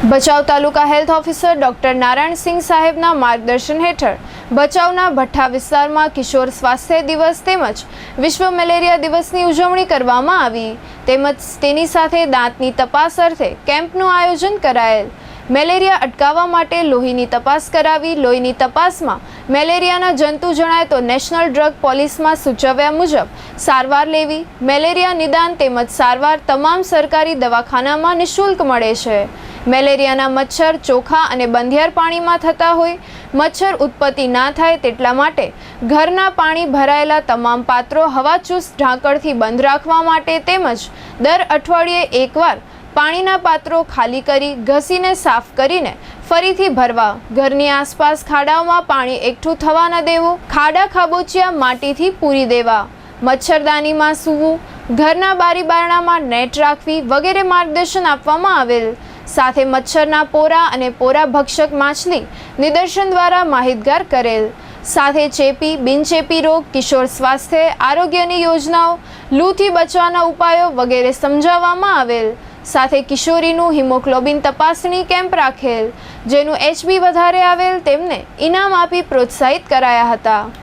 Bhachau taluka health officer doctor Narayansinh સાહેબના માર્ગદર્શન હેઠળ ભચાઉના ભઠ્ઠા વિસ્તારમાં કિશોર સ્વાસ્થ્ય દિવસ તેમજ વિશ્વ મેલેરિયા દિવસની ઉજવણી કરવામાં આવી. તેમજ તેની સાથે દાંતની તપાસ અર્થે કેમ્પનું આયોજન કરાયેલ. મેલેરિયા અટકાવવા માટે લોહીની તપાસ કરાવી. લોહીની તપાસમાં મેલેરિયાના જંતુ જણાય તો નેશનલ ડ્રગ પોલીસમાં સૂચવ્યા મુજબ સારવાર લેવી, મેલેરિયા નિદાન તેમજ સારવાર તમામ સરકારી દવાખાનામાં નિઃશુલ્ક મળે છે. મેલેરિયાના મચ્છર, ચોખા અને બંધિયાર પાણીમાં થતા હોય, મચ્છર ઉત્પત્તિ ના થાય તેટલા માટે ઘરના પાણી ભરાયેલા તમામ પાત્રો હવાચુસ્ત ઢાંકણથી બંધ રાખવા માટે તેમજ દર અઠવાડિયે એકવાર પાણીના પાત્રો ખાલી કરી, ઘસીને સાફ કરીને ફરીથી ભરવા, ઘરની આસપાસ ખાડાઓમાં પાણી એકઠું થવા ન દેવું, ખાડા ખાબોચિયા માટીથી પૂરી દેવા મચ્છરદાનીમાં સૂવું, ઘરના બારી બારણામાં નેટ રાખવી વગેરે માર્ગદર્શન આપવામાં આવેલ સાથે મચ્છરના પોરા અને પોરા ભક્ષક માછલી નિદર્શન દ્વારા માહિતગાર કરેલ. સાથે ચેપી, બિનચેપી રોગ, કિશોર સ્વાસ્થ્ય આરોગ્યની યોજનાઓ, લૂથી બચવાના ઉપાયો વગેરે સમજાવવામાં આવેલ. સાથે કિશોરીનું હિમોગ્લોબિન તપાસણી કેમ્પ રાખેલ, જેનું એચબી વધારે આવેલ તેમને ઇનામ આપી પ્રોત્સાહિત કરાયા હતા.